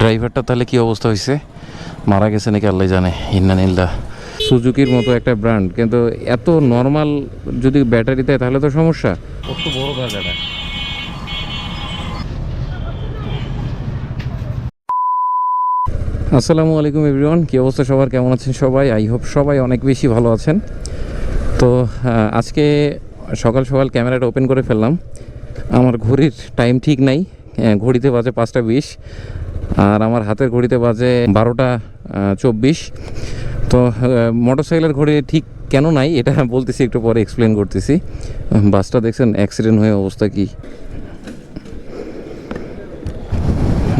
ড্রাইভারটা তাহলে কি অবস্থা হয়েছে? মারা গেছে নাকি আল্লাহ জানে। ইন্নানিল্লা সুজুকির মতো একটা ব্র্যান্ড কিন্তু এত নর্মাল যদি ব্যাটারি দেয় তাহলে তো সমস্যা। কত বড় জায়গাটা আসসালামু আলাইকুম এভরিওয়ান কী অবস্থা সবার? কেমন আছেন সবাই? আই হোপ সবাই অনেক বেশি ভালো আছেন। তো আজকে সকাল সকাল ক্যামেরাটা ওপেন করে ফেললাম। আমার ঘড়ির টাইম ঠিক নাই ঘড়িতে বাজে পাঁচটা বিশ। আর আমার হাতের ঘড়িতে বাজে বারোটা চব্বিশ। তো মোটর সাইকেলের ঘড়ি ঠিক কেন নাই, এটা বলতেছি, একটু পরে এক্সপ্লেন করতেছি। বাসটা দেখছেন অ্যাক্সিডেন্ট হয়ে অবস্থা কি?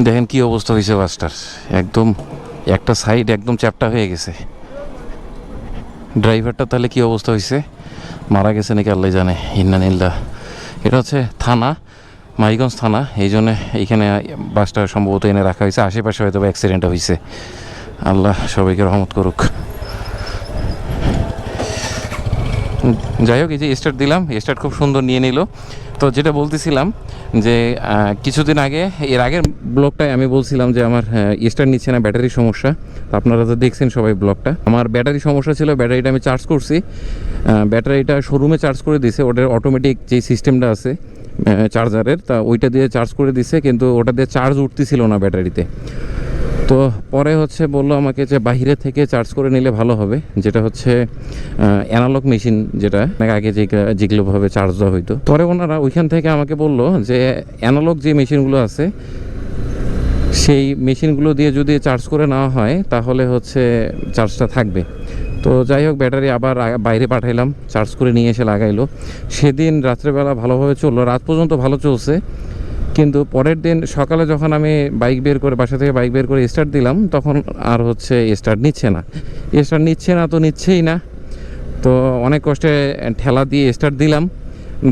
দেখেন কি অবস্থা হয়েছে বাসটার। একদম, একটা সাইড একদম চ্যাপটা হয়ে গেছে। ড্রাইভারটা তাহলে কি অবস্থা হয়েছে মারা গেছে নাকি, আল্লাহ জানে ইন্নানিল্লা এটা হচ্ছে থানা। মাইগঞ্জ থানা, এই জন্য এইখানে বাসটা সম্ভবত এনে রাখা হয়েছে। আশেপাশে হয়তো অ্যাক্সিডেন্ট হয়েছে। আল্লাহ সবাইকে রহমত করুক। যাই হোক, এই যে স্টার্ট দিলাম স্টার্ট খুব সুন্দর নিয়ে নিল। তো যেটা বলতেছিলাম যে কিছুদিন আগে, এর আগের ব্লগটায় আমি বলছিলাম যে আমার স্টার নিচ্ছে না, ব্যাটারির সমস্যা। তো আপনারা তো দেখছেন সবাই ব্লগটা। আমার ব্যাটারি সমস্যা ছিল, ব্যাটারিটা আমি চার্জ করছি। ব্যাটারিটা শোরুমে চার্জ করে দিছে ওটার অটোমেটিক যে সিস্টেমটা আছে চার্জারের তা ওইটা দিয়ে চার্জ করে দিছে, কিন্তু ওটা দিয়ে চার্জ উঠতেছিল না ব্যাটারিতে। তো পরে হচ্ছে বলল আমাকে যে বাইরে থেকে চার্জ করে নিলে ভালো হবে, যেটা হচ্ছে অ্যানালগ মেশিন যেটা মানে আগে যেগুলোভাবে চার্জ দেওয়া হইতো। পরে ওনারা ওইখান থেকে আমাকে বলল যে অ্যানালগ যে মেশিনগুলো আছে, সেই মেশিনগুলো দিয়ে যদি চার্জ করে নেওয়া হয়, তাহলে হচ্ছে চার্জটা থাকবে। তো যাই হোক, ব্যাটারি আবার বাইরে পাঠাইলাম চার্জ করে নিয়ে এসে লাগাইলো। সেদিন রাত্রেবেলা ভালোভাবে চলল, রাত পর্যন্ত ভালো চলছে। কিন্তু পরের দিন সকালে যখন আমি বাইক বের করে বাসা থেকে বাইক বের করে স্টার্ট দিলাম, তখন আর হচ্ছে স্টার্ট নিচ্ছে না। স্টার্ট নিচ্ছে না তো নিচ্ছেই না। তো অনেক কষ্টে ঠেলা দিয়ে স্টার্ট দিলাম।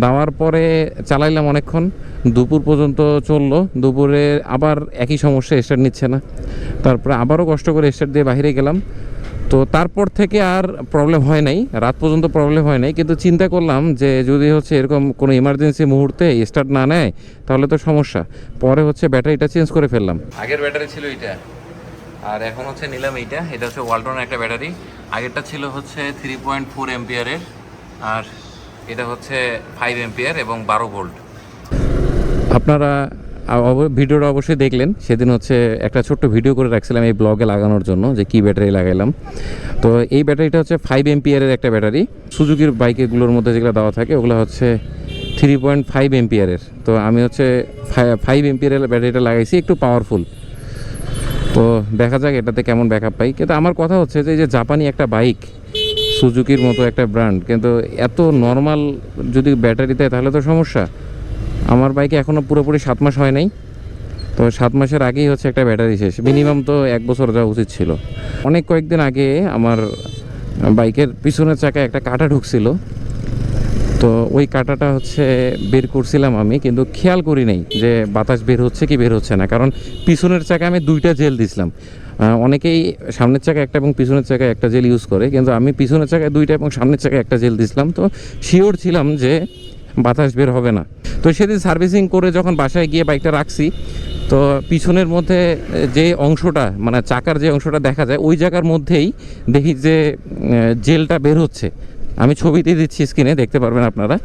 দেওয়ার পরে চালাইলাম অনেকক্ষণ। দুপুর পর্যন্ত চলল। দুপুরে আবার একই সমস্যা স্টার্ট নিচ্ছে না। তারপরে আবারও কষ্ট করে স্টার্ট দিয়ে বাইরে গেলাম। তো তারপর থেকে আর প্রবলেম হয় নাই রাত পর্যন্ত প্রবলেম হয় নাই কিন্তু চিন্তা করলাম যে যদি হচ্ছে এরকম কোনো ইমার্জেন্সি মুহূর্তে স্টার্ট না নেয় তাহলে তো সমস্যা। পরে হচ্ছে ব্যাটারিটা চেঞ্জ করে ফেললাম। আগের ব্যাটারি ছিল এটা আর এখন হচ্ছে নিলাম এইটা এটা হচ্ছে ওয়ালটনের একটা ব্যাটারি। আগেরটা ছিল হচ্ছে থ্রি পয়েন্ট ফোর এম্পিয়ারের আর এটা হচ্ছে ফাইভ এম্পিয়ার এবং বারো ভোল্ট আপনারা ভিডিওটা অবশ্যই দেখলেন। সেদিন হচ্ছে একটা ছোট্ট ভিডিও করে রাখছিলাম এই ব্লগে লাগানোর জন্য, যে কি ব্যাটারি লাগাইলাম। তো এই ব্যাটারিটা হচ্ছে ফাইভ এম্পিয়ারের একটা ব্যাটারি। সুজুকির বাইকেগুলোর মধ্যে যেগুলো দেওয়া থাকে, ওগুলো হচ্ছে থ্রি পয়েন্ট ফাইভ এম্পিয়ারের তো আমি হচ্ছে ফাইভ এম্পিয়ারের ব্যাটারিটা লাগাইছি, একটু পাওয়ারফুল তো দেখা যাক এটাতে কেমন ব্যাকআপ পাই। কিন্তু আমার কথা হচ্ছে যে যে জাপানি একটা বাইক সুজুকির মতো একটা ব্র্যান্ড কিন্তু এত নর্মাল যদি ব্যাটারি দেয়, তাহলে তো সমস্যা। আমার বাইকে এখনও পুরোপুরি সাত মাস হয় নাই। তো সাত মাসের আগেই হচ্ছে একটা ব্যাটারি শেষ। মিনিমাম তো এক বছর যাওয়া উচিত ছিল। অনেক কয়েকদিন আগে আমার বাইকের পিছনের চাকায় একটা কাটা ঢুকছিল। তো ওই কাঁটাটা হচ্ছে বের করছিলাম আমি, কিন্তু খেয়াল করি নাই যে বাতাস বের হচ্ছে কি বের হচ্ছে না। কারণ পিছনের চাকা আমি দুইটা জেল দিছিলাম। অনেকেই সামনের চাকা একটা এবং পিছনের চাকায় একটা জেল ইউজ করে, কিন্তু আমি পিছনের চাকায় দুইটা এবং সামনের চাকায় একটা জেল দিছিলাম। তো শিওর ছিলাম যে বাতাস বের হবে না। তো সেদিন সার্ভিসিং করে যখন বাসায় গিয়ে বাইকটা রাখছি, তো পিছনের মধ্যে যে অংশটা মানে চাকার যে অংশটা দেখা যায়, ওই জায়গার মধ্যেই দেখি যে জেলটা বের হচ্ছে। আমি ছবিতে দিচ্ছি স্ক্রিনে দেখতে পারবেন আপনারা।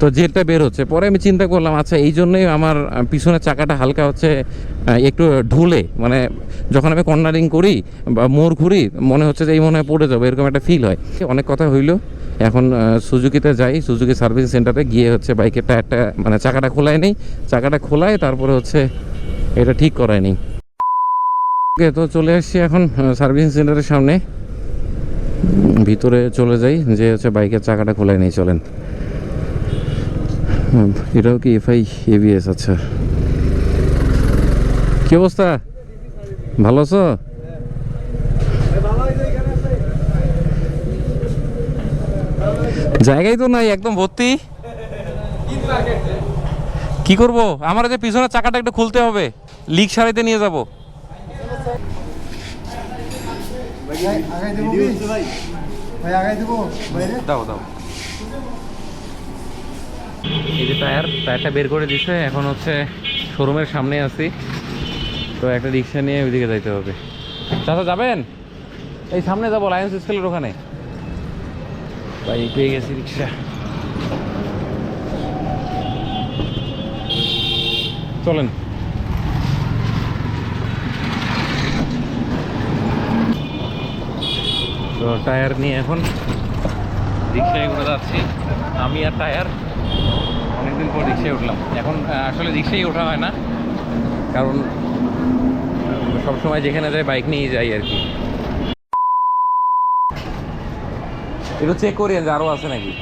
তো জেলটা বের হচ্ছে। পরে আমি চিন্তা করলাম আচ্ছা এই জন্যই আমার পিছনের চাকাটা হালকা হচ্ছে একটু ঢুলে। মানে যখন আমি কর্নারিং করি বা মোড় ঘুরি, মনে হচ্ছে যে এই মনে হয় পড়ে যাব, এরকম একটা ফিল হয়। অনেক কথা হইল। এখন সুজুকিতে যাই, সুজুকি সার্ভিস সেন্টারে গিয়ে হচ্ছে বাইকের টায়ারটা মানে চাকাটা খোলাই নেই। চাকাটা খোলায় তারপরে হচ্ছে এটা ঠিক করায় নেই। ওকে, তো চলে আসছি এখন সার্ভিসিং সেন্টারের সামনে। ভিতরে চলে যাই, যে হচ্ছে বাইকের চাকাটা খোলাই নেই, চলেন। এটাও কি এফআই, এবিএস আচ্ছা। কি অবস্থা? ভালো আছো? জায়গাই তো নাই, একদম ভর্তি। কি করব? আমার যে পিছনের চাকাটা একটু খুলতে হবে। লিক সারাইতে নিয়ে যাব। দাও দাও। এই যে টায়ার, টায়ারটা বের করে দিছে। এখন হচ্ছে শোরুমের সামনে আছি। তো একটা রিক্সা নিয়ে ওইদিকে যাইতে হবে। চাচা, যাবেন? এই সামনে যাব লায়ন্স স্কুলের ওখানে। ভাই, পেয়ে গেছি রিক্সা। চলেন। তো টায়ার নিয়ে এখন রিক্সায় করে যাচ্ছি। আমি আর টায়ার, অনেকদিন পর রিক্সায় উঠলাম। এখন আসলে রিক্সায় ওঠা হয় না, কারণ সবসময় যেখানে যাই বাইক নিয়ে যাই আর কি। একটু চেক করি যে আরও আছে নাকি?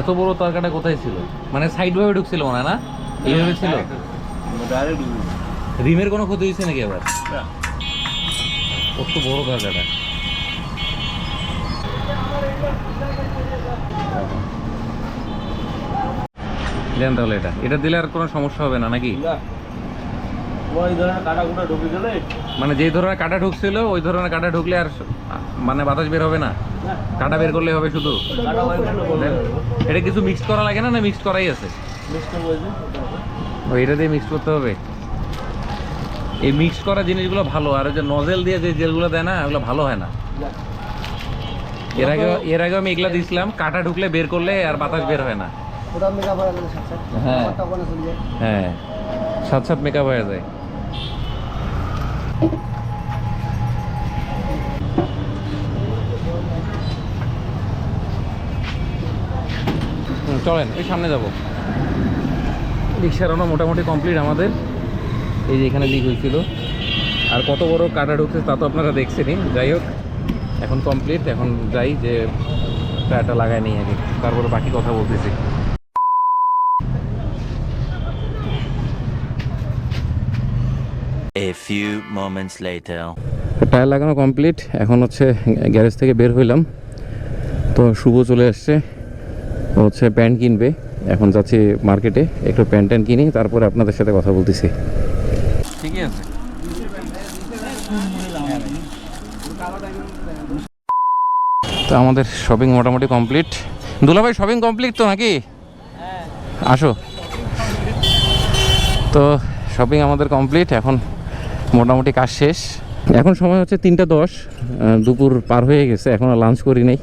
এত বড় তরকাটা কোথায় ছিল? মানে সাইড ভাবে ঢুকছিল মনে না? এইভাবে ছিল? রিমের কোনো ক্ষতি হয়েছে নাকি আবার? কত বড় তরকাটা দেন তাহলে এটা। এটা দিলে আর কোনো সমস্যা হবে না নাকি? মানে যেই ধরনের কাটা ঢুকছিল ওই ধরনের কাটা ঢুকলে আর মানে বাতাস বের হবে না? কাটা বের করলে হবে শুধু। এটা কিছু মিক্সড করা লাগে না না মিক্সড করাই আছে? মিক্স ও এটা দিয়ে মিক্স করতে হবে? এই মিক্স করা জিনিসগুলো ভালো আর ওই যে নজেল দিয়ে যে জেলগুলো দেয় না ওগুলো ভালো হয় না। এর আগে এর আগে আমি এগুলা দিয়েছিলাম কাটা ঢুকলে বের করলে আর বাতাস বের হয় না। ওটা মেকআপ হয়ে গেলে হ্যাঁ। ওখানে চলে যায় হ্যাঁ। সাত সাত মেকআপ হয়ে যায়। চলেন ওই সামনে যাব। রিক্সা রানো মোটামুটি কমপ্লিট আমাদের। এই যে এখানে লিক হয়েছিল। আর কত বড় কাটা ঢুকছে তা তো আপনারা দেখছেনই। যাই হোক এখন কমপ্লিট। এখন যাই যে টায়ারটা লাগাই নিই আগে। তারপরে বাকি কথা বলতেছি। A few moments later. Tyre লাগানো কমপ্লিট এখন হচ্ছে গ্যারেজ থেকে বের হইলাম। তো শুভ চলে আসছে। হচ্ছে প্যান্ট কিনবে। এখন যাচ্ছি মার্কেটে একটু প্যান্ট ট্যান্ট কিনি তারপরে আপনাদের সাথে কথা বলতেছি। ঠিকই আছে। তো আমাদের শপিং মোটামুটি কমপ্লিট দুলাভাই শপিং কমপ্লিট তো নাকি? আসো। তো শপিং আমাদের কমপ্লিট এখন মোটামুটি কাজ শেষ। এখন সময় হচ্ছে তিনটা দশ দুপুর পার হয়ে গেছে এখন লাঞ্চ করি নাই।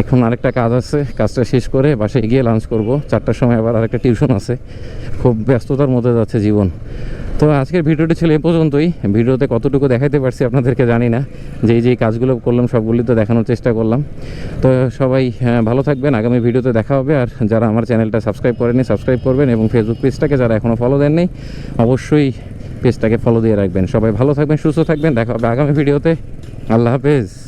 এখন আরেকটা কাজ আছে কাজটা শেষ করে বাসায় গিয়ে লাঞ্চ করব। চারটার সময় আবার আরেকটা টিউশন আছে। খুব ব্যস্ততার মধ্যে যাচ্ছে জীবন। তো আজকের ভিডিওটি ছিল এ পর্যন্তই। ভিডিওতে কতটুকু দেখাতে পারছি আপনাদেরকে জানি না। যেই যেই কাজগুলো করলাম সবগুলি তো দেখানোর চেষ্টা করলাম। তো সবাই আহ, ভালো থাকবেন। আগামী ভিডিওতে দেখা হবে। আর যারা আমার চ্যানেলটা সাবস্ক্রাইব করেনি সাবস্ক্রাইব করবেন। এবং ফেসবুক পেজটাকে যারা এখনও ফলো দেননি অবশ্যই পেজটাকে ফলো দিয়ে রাখবেন। সবাই ভালো থাকবেন, সুস্থ থাকবেন। দেখা হবে আগামী ভিডিওতে। আল্লাহ হাফেজ।